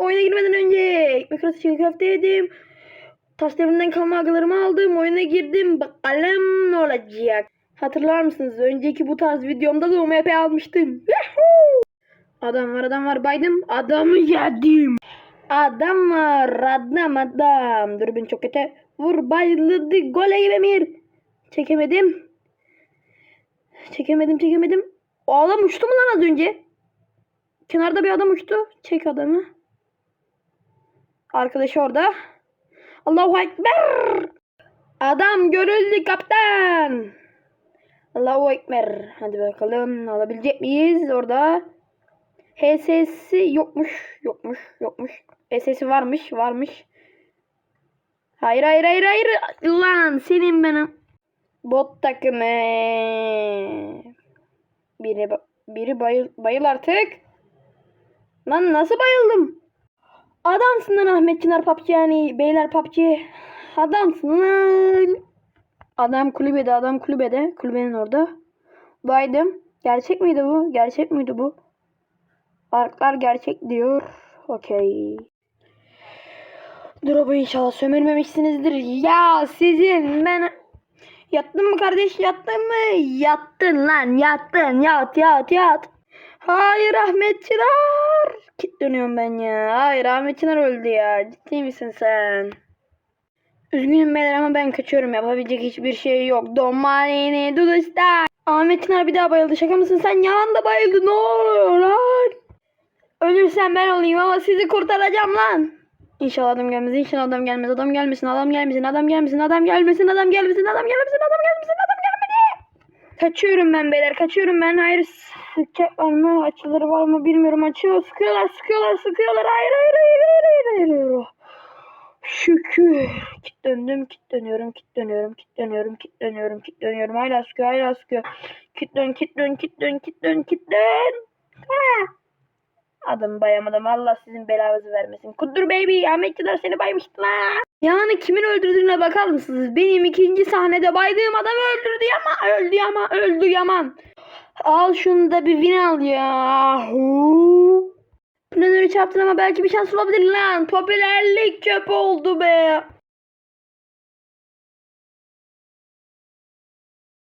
Oyuna girmeden önce arası çiğ köfte yedim. Taş devrinden kalma agalarımı aldım. Oyuna girdim. Bakalım ne olacak. Hatırlar mısınız? Önceki bu tarz videomda da UMP almıştım. Adam var adam var baydım. Adamı yedim. Adam var adam adam. Dürbün çok kötü. Vur bayıldı. Gole gibi Emir. Çekemedim. Çekemedim çekemedim. O adam uçtu mu lan az önce? Kenarda bir adam uçtu. Çek adamı. Arkadaş orada. Allahu Ekber. Adam görüldü kaptan. Allahu Ekber. Hadi bakalım alabilecek miyiz orada? HS'si yokmuş. Yokmuş. Yokmuş. HS'si varmış. Varmış. Hayır hayır hayır hayır. Lan senin benim. Bot takımı. Biri, biri bayıl, bayıl artık. Lan nasıl bayıldım? Adamsın lan Ahmet Çınar PUBG yani beyler PUBG. Adamsın lan. Adam kulübede adam kulübede. Kulübenin orada. Baydım. Gerçek miydi bu? Gerçek miydi bu? Arklar gerçek diyor. Okey. Drop'u inşallah sömürmemişsinizdir. Ya sizin ben... Yattın mı kardeş yattın mı? Yattın lan yattın yat yat yat. Hayır Ahmet Çınar. Kit dönüyorum ben ya. Hayır Ahmet Çınar öldü ya. Ciddi misin sen? Üzgünüm beyler ama ben kaçıyorum. Yapabilecek hiçbir şey yok. Domalini duduşta. Ahmet Çınar bir daha bayıldı. Şaka mısın? Sen yalan da bayıldı. Ne oluyor lan? Ölürsen ben olayım ama sizi kurtaracağım lan. İnşallah adam gelmez. İnşallah adam gelmez. Adam gelmesin. Adam gelmesin. Adam gelmesin. Adam gelmesin. Adam gelmesin. Adam gelmesin. Adam gelmesin. Adam gelmedi. Kaçıyorum ben beyler. Kaçıyorum ben. Hayır. Sıkacak var mı? Açıları var mı bilmiyorum. Açıyor. Sıkıyorlar. Sıkıyorlar. Sıkıyorlar. Hayır. Hayır. Hayır. Hayır. Hayır. hayır. Şükür. Kit döndüm. Kit dönüyorum. Kit dönüyorum. Kit dönüyorum. Kit dönüyorum. Kit dönüyorum. Hala sıkıyor. Hala sıkıyor. Kit dön. Kit dön. Kit dön. Kit dön. Kit dön. Ha. Adım bayamadım. Allah sizin belanızı vermesin. Kudur baby. Ahmet Çınar seni baymıştı lan. Yani kimin öldürdüğüne bakar mısınız? Benim ikinci sahnede baydığım adam öldürdü ama öldü ama öldü yaman. Al şunu da bir win al ya. Planörü çarptın ama belki bir şans olabilir lan. Popülerlik çöp oldu be.